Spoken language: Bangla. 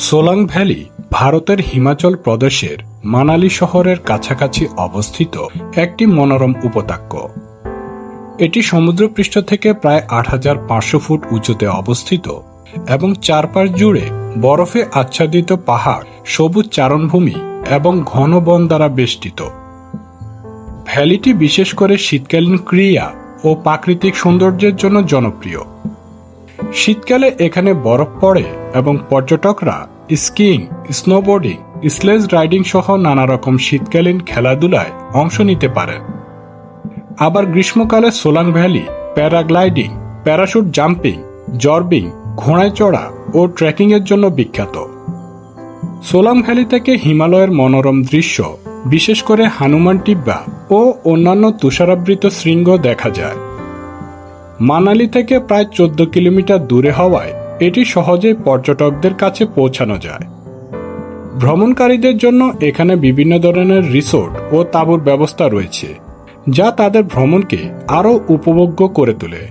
সোলাং ভ্যালি ভারতের হিমাচল প্রদেশের মানালি শহরের কাছাকাছি অবস্থিত একটি মনোরম উপত্যকা। এটি সমুদ্রপৃষ্ঠ থেকে প্রায় আট হাজার পাঁচশো ফুট উঁচুতে অবস্থিত এবং চারপাশ জুড়ে বরফে আচ্ছাদিত পাহাড়, সবুজ চারণভূমি এবং ঘন বন দ্বারা বেষ্টিত। ভ্যালিটি বিশেষ করে শীতকালীন ক্রিয়া ও প্রাকৃতিক সৌন্দর্যের জন্য জনপ্রিয়। শীতকালে এখানে বরফ পড়ে এবং পর্যটকরা স্কিইং, স্নোবোর্ডিং, স্লেজ রাইডিং সহ নানা রকম শীতকালীন খেলাধুলায় অংশ নিতে পারেন। আবার গ্রীষ্মকালে Solang valley, paragliding, parachute jumping, zorbing, ঘোড়ায় চড়া ও ট্রেকিং এর জন্য বিখ্যাত। সোলাং ভ্যালি থেকে হিমালয়ের মনোরম দৃশ্য, বিশেষ করে হানুমান টিব্বা ও অন্যান্য তুষারাবৃত শৃঙ্গ দেখা যায়। মানালি থেকে প্রায় চোদ্দ কিলোমিটার দূরে হওয়ায় এটি সহজেই পর্যটকদের কাছে পৌঁছানো যায়। ভ্রমণকারীদের জন্য এখানে বিভিন্ন ধরনের রিসোর্ট ও তাঁবুর ব্যবস্থা রয়েছে, যা তাদের ভ্রমণকে আরও উপভোগ্য করে তোলে।